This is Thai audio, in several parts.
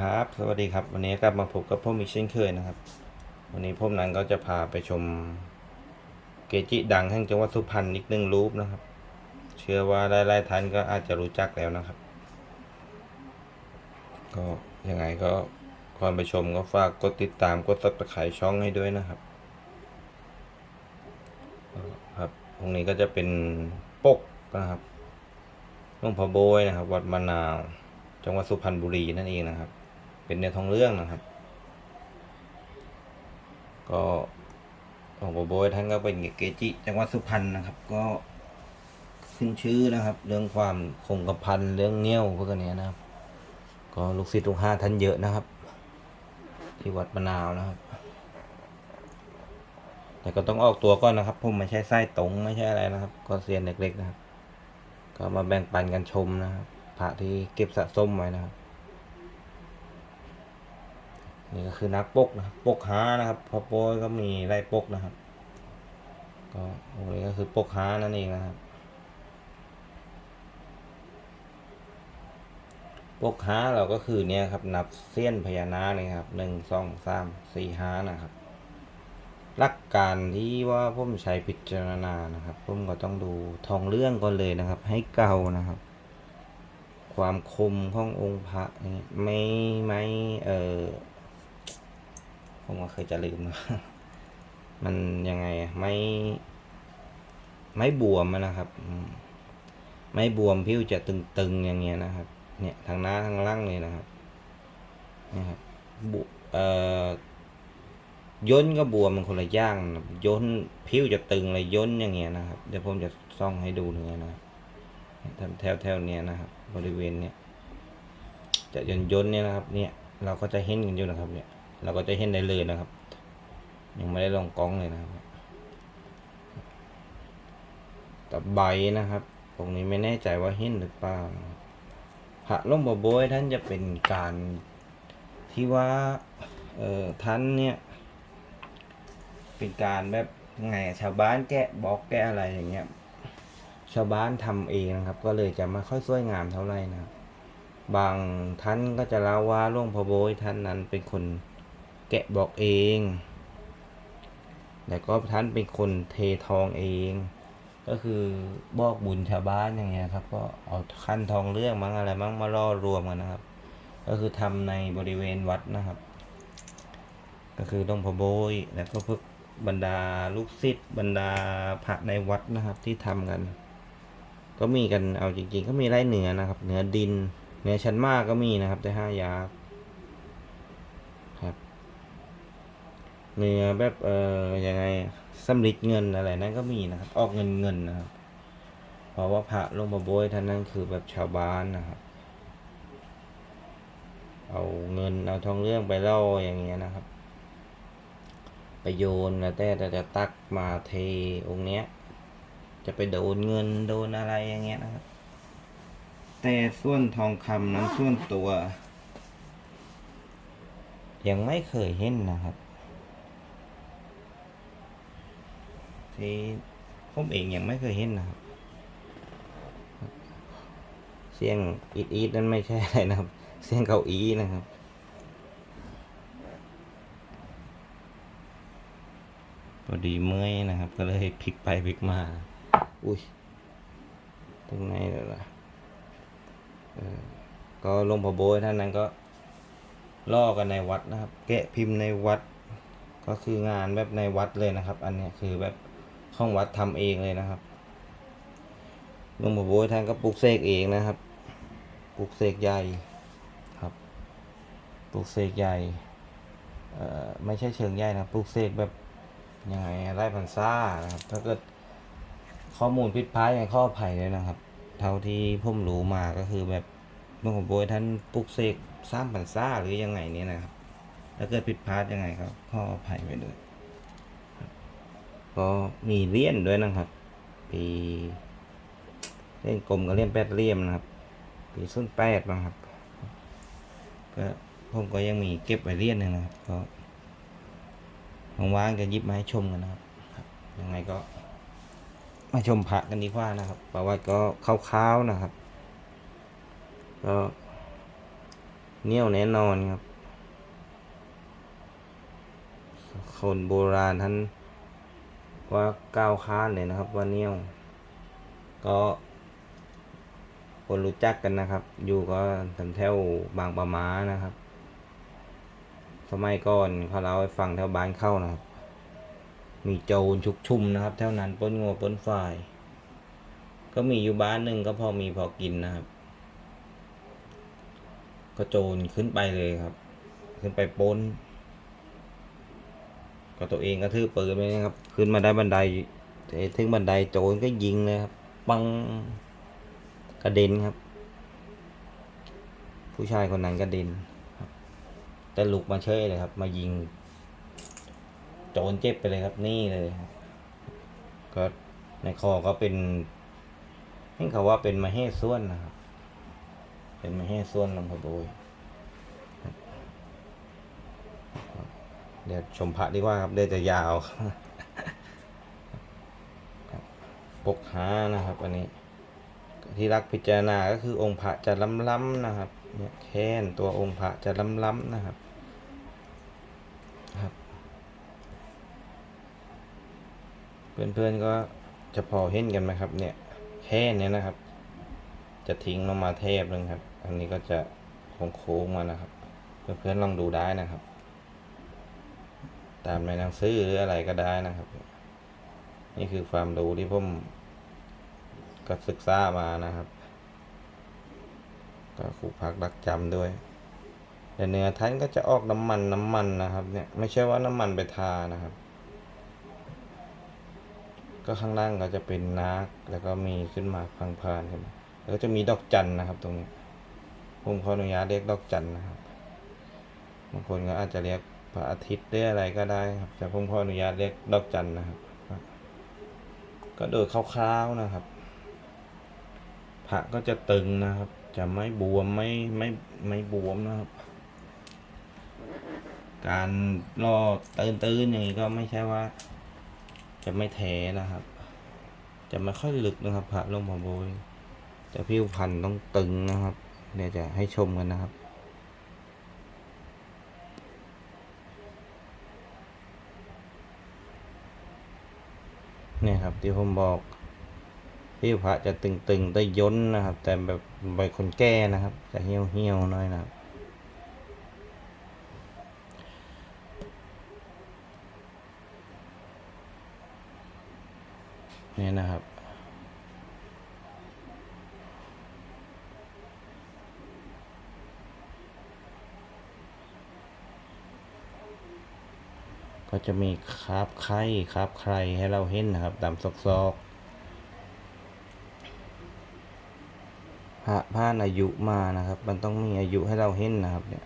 ครับ สวัสดีครับ วันนี้กลับมาพบกับผมอีกเช่นเคยนะครับ วันนี้ผมนั้นก็จะพาไปชมเกจิดังแห่งจังหวัดสุพรรณอีกนึ่งรูปนะครับ เชื่อว่าหลายๆท่านก็อาจจะรู้จักแล้วนะครับ ก็ยังไงก็ก่อนไปชมก็ฝากกดติดตามกดซับสไครต์ช่องให้ด้วยนะครับครับตรงนี้ก็จะเป็นปกนะครับหลวงพ่อโบยนะครับ วัดมะนาว จังหวัดสุพรรณบุรีนั่นเองนะครับ เป็นเนื้อทองเรื่องนะครับ ก็หลวงพ่โบยท่านก็เป็นเกจิจังหวัดสุพรรณนะครับ ก็ขึ้นชื่อนะครับ เรื่องความคงกระพันเรื่องเงี้ยวพวกนี้นะครับ ก็ลูกศิษย์ลูกหาท่านเยอะนะครับ ที่วัดมะนาวนะครับ แต่ก็ต้องออกตัวก่อนนะครับผมไม่ใช่ไส้ตรงไม่ใช่อะไรนะครับ ก็เซียนเล็กๆนะครับ ก็มาแบ่งปันกันชมนะครับพระที่เก็บสะสมไว้นะครับ นี่ก็คือนักปกนะครับปกหานะครับพอโป้ยก็มีไล่ปกนะครับ ก็ตรงนี้ก็คือปกหานั่นเองนะครับปกหาเราก็คือเนี่ยครับนับเส้นพญานาคเนี่ยครับหนึ่งสองสามสี่ห้านะครับหลักการที่ว่าผมใช้พิจารณานะครับผมก็ต้องดูทองเรื่องก่อนเลยนะครับ ให้เก่านะครับ ความคมขององค์พระนี่ไม่ไม่เออ ผมก็เคยจะลืมนะมันยังไงไม่ไม่บวมนะครับไม่บวมผิวจะตึงๆอย่างเงี้ยนะครับ เนี่ยทางหน้าทางล่างเลยนะครับนี่ครับบเอ่อย่นก็บวมมันคนละย่างนะย่นผิวจะตึงเลยย่นอย่างเงี้ยนะครับเดี๋ยวผมจะซ่องให้ดูเนื้อนะแถวแถวๆเนี้ยนะครับ บริเวณเนี้ยจะย่นย่นเนี่ยนะครับ เนี่ยเราก็จะเห็นกันอยู่นะครับเนี่ย เราก็จะเห็นได้เลยนะครับ ยังไม่ได้ลองกล้องเลยนะครับแต่ใบนะครับตรงนี้ไม่แน่ใจว่าเห็นหรือเปล่าพระลวงพ่อโบยท่านจะเป็นการที่ว่าเอ่อท่านเนี่ยเป็นการแบบไงชาวบ้านแกะบล็อกแกะอะไรอย่างเงี้ยชาวบ้านทำเองนะครับ ก็เลยจะไม่ค่อยสวยงามเท่าไหร่นะครับบางท่านก็จะเล่าว่าหลวงพ่อโบยท่านนั้นเป็นคน แกะบอกเอง แล้วก็ท่านเป็นคนเททองเอง ก็คือบอกบุญชาวบ้านอย่างเงี้ยครับ ก็เอาขั้นทองเรื่องมั้งอะไรมั้งมาล่อรวมกันนะครับ ก็คือทำในบริเวณวัดนะครับ ก็คือหลวงพโบยแล้วก็พวกบรรดาลูกศิษย์บรรดาพระในวัดนะครับที่ทำกัน ก็มีกันเอาจริงๆ ก็มีไร่เหนือนะครับ เหนือดินเหนือชั้นมากก็มีนะครับแต่ห้ายารับ เหนือแบบเอ่อยังไงสำลิดเงินอะไรนั้นก็มีนะครับ ออกเงินเงินนะครับ เพราะว่าพระลงพ่อโบยท่านนั้นคือแบบชาวบ้านนะครับ เอาเงินเอาทองเรื่องไปเล่ออย่างเงี้ยนะครับ ไปโยนแล้วแต่จะตักมาเทองค์เนี้ย จะไปโดนเงินโดนอะไรอย่างเงี้ยนะครับ แต่ส่วนทองคำนั้นส่วนตัว ยังไม่เคยเห็นนะครับ ที่ผมเองยังไม่เคยเห็นนะครับ เสียงอีดอีดนั้นไม่ใช่อะไรนะครับ เสียงเก้าอี้นะครับพอดีเมื่อยนะครับ ก็เลยพลิกไปพลิกมา อุ้ยตรงไหนแล้วล่ะก็หลวงพ่อโบยท่านนั้นก็ล่อกันในวัดนะครับ แกะพิมพ์ในวัด ก็คืองานแบบในวัดเลยนะครับ อันนี้คือแบบ ข้องวัดทำเองเลยนะครับหลวงพ่โบยท่านก็ปลูกเสกเองนะครับ ปลูกเสกใหญ่ครับปลูกเสกใหญ่เอ่อไม่ใช่เชิงใหญ่นะปลูกเสกแบบยังไงไร่พันซ่านะครับถ้าเกิดข้อมูลผิดพลาดยังข้อภัยเลยนะครับ เท่าที่ผมรู้มาก็คือแบบหลวงพ่โบยท่านปลุกเสกสร้างพันซ่าหรือยังไงเนี่ยนะครับถ้าเกิดผิดพลาดยังไงครับข้ออภัยไปด้วย ก็มีเลี่ยนด้วยนะครับ ปีเล่นกลมกับเลี่ยนแปดเลี่ยมนะครับ ปีส้นแปดนะครับก็ผมก็ยังมีเก็บไว้เลี่ยนนึงนะครับก็ว่างๆจะยิบมาให้ชมกันนะครับยังไงก็มาชมพระกันดีกว่านะครับประวัติก็คร่าวๆนะครับ ก็เนียวแน่นอนครับ คนโบราณท่าน ว่าก้าวค้านเลยนะครับว่าเนียวก็คนรู้จักกันนะครับ อยู่ก็แถวบางปะมานะครับ สมัยก่อนเขาเล่าให้ฟังแถวบ้านเข้านะครับ มีโจรชุกชุมนะครับแถวนั้นป้นงัวป้นฝ่าย ก็มีอยู่บ้านหนึ่งก็พอมีพอกินนะครับ ก็โจรขึ้นไปเลยครับ ขึ้นไปป้น ก็ตัวเองก็ถือปืนไปนะครับ ขึ้นมาได้บันไดถึงบันไดโจรก็ยิงเลยครับ ปังกระเด็นครับ ผู้ชายคนนั้นกระเด็นครับ แต่ลุกมาเฉยเลยครับ มายิง โจรเจ็บไปเลยครับ นี่เลยครับ ก็ในคอก็เป็นเห็นเขาว่าเป็นมาเฮส่วนนะครับ เป็นมาเฮส่วนลำพะโบย เดี๋ยวชมพระดีกว่าครับเดี๋ยวจะยาวครับปกหานะครับ อันนี้ ที่รักพิจารณาก็คือองค์พระจะล้ำๆนะครับ เนี่ยแค้นตัวองค์พระจะล้ำๆนะครับครับ เพื่อนๆก็จะพอเห็นกันไหมครับ เนี่ยแค่เนี้ยนะครับ จะทิ้งลงมาเทพเลยครับ อันนี้ก็จะโค้งๆมานะครับ เพื่อนๆลองดูได้นะครับ ตามในหนังสือหรืออะไรก็ได้นะครับ นี่คือความรู้ที่ผมก็ศึกษามานะครับ ก็ครูพักรักจำด้วยแต่เนื้อท่านก็จะออกน้ำมันน้ำมันนะครับ เนี่ยไม่ใช่ว่าน้ำมันไปทานะครับ ก็ข้างล่างก็จะเป็นนักแล้วก็มีขึ้นมาพังพานขึ้นมาแล้วก็จะมีดอกจันนะครับ ตรงนี้ผมขออนุญาตเรียกดอกจันนะครับบางคนก็อาจจะเรียก พระอาทิตย์หรืออะไรก็ได้ครับ แต่ผมขออนุญาตเรียกดอกจันนะครับ ก็โดยคร่าวๆนะครับพระก็จะตึงนะครับ จะไม่บวมไม่ไม่ไม่บวมนะครับ การลอตื่นตื่นอย่างนี้ก็ไม่ใช่ว่า จะไม่แท้นะครับ จะไม่ค่อยลึกนะครับ พระหลวงพ่อโบยแต่ผิวพรรณต้องตึงนะครับเดี๋ยวจะให้ชมกันนะครับ เนี่ยครับที่ผมบอกพี่พระจะตึงๆได้ย้นนะครับ แต่แบบใบคนแก่นะครับ จะเหี่ยวเหี่ยวๆน้อยนะครับนี่นะครับ ก็จะมีคราบไข่คราบใครให้เราเห็นนะครับตามซอกซอกพระผ่านอายุมานะครับ มันต้องมีอายุให้เราเห็นนะครับเนี่ย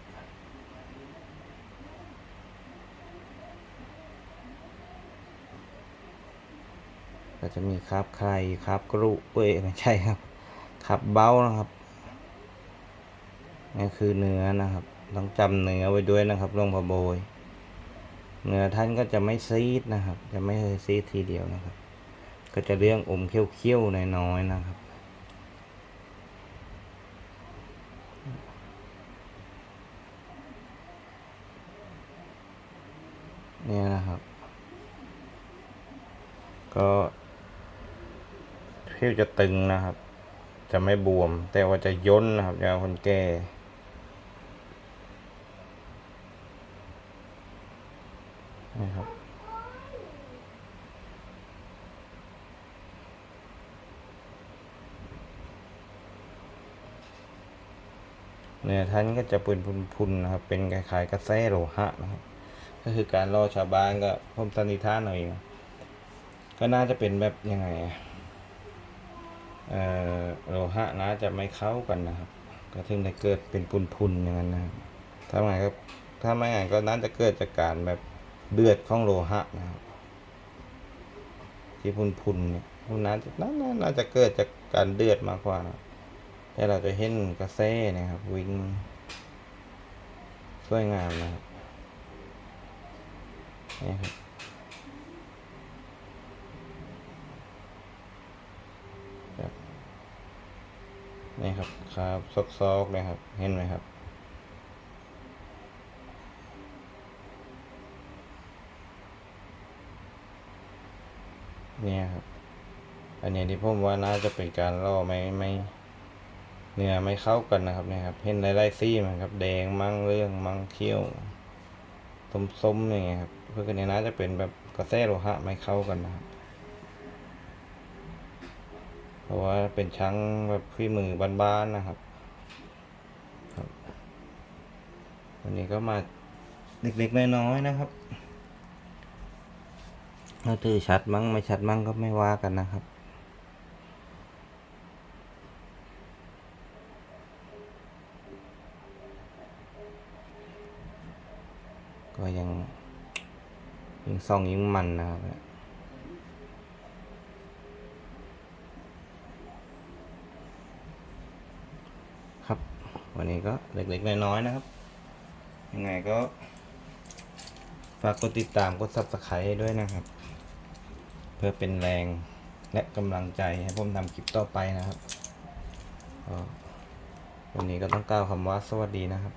ก็จะมีคราบใครคราบกรุเอ้ยไม่ใช่ครับคราบเบ้านะครับนี่คือเนื้อนะครับ ต้องจำเนื้อไว้ด้วยนะครับหลวงพ่อโบย เนื้อท่านก็จะไม่ซีดนะครับ จะไม่ซีดทีเดียวนะครับ ก็จะเรื่องอมเคี้ยวๆน้อยๆนะครับเนี่ยนะครับ ก็ผิวจะตึงนะครับ จะไม่บวม แต่ว่าจะย้นนะครับยาคนแก่นะครับ เนี่ยท่านก็จะเป็นพุนๆนะครับ เป็นคล้ายๆกระแสโลหะนะครับ ก็คือการล่อชาวบ้านก็ผมสันนิษฐานเอาเองก็น่าจะเป็นแบบยังไงอะเออโลหะน่าจะไม่เข้ากันนะครับ ก็ถึงได้เกิดเป็นพุนๆอย่างนั้นนะครับถ้าไม่ก็ถ้าไม่งั้นก็น่าจะเกิดจากการแบบเดือดของโลหะนะครับ ที่พุนๆเนี่ยพวกนั้นน่าจะเกิดจากการเดือดมากกว่านะ แล้เราจะเห็นกระแสนะครับ วิ่งสวยงามนะครับนี่ครับนี่ครับครับซอกๆเลยครับ เห็นไหมครับเนี่ยครับ อันนี้ที่ผมว่าน่าจะเป็นการล่อไม่ไม่ เนื้อไม่เข้ากันนะครับเนี่ยครับ เห็นหลายๆซี่มันครับ แดงมั่งเรื่องมั่งเขี้ยวส้มๆอย่างเงี้ยครับเพื่อกันนี้น่าจะเป็นแบบกระแสโลหะไม่เข้ากันนะครับเพราะว่าเป็นช้างแบบฝีมือบ้านๆนะครับครับวันนี้ก็มาเล็กๆน้อยๆนะครับถ้าถือชัดมั้งไม่ชัดมั้งก็ไม่ว่ากันนะครับ ก็ยังยิงซองยิงมันนะครับครับวันนี้ก็เล็กๆน้อยๆนะครับ ยังไงก็ ฝากกดติดตามกด subscribe ด้วยนะครับ เพื่อเป็นแรงและกำลังใจให้ผมทำคลิปต่อไปนะครับวันนี้ก็ต้องกล่าวคำว่าสวัสดีนะครับ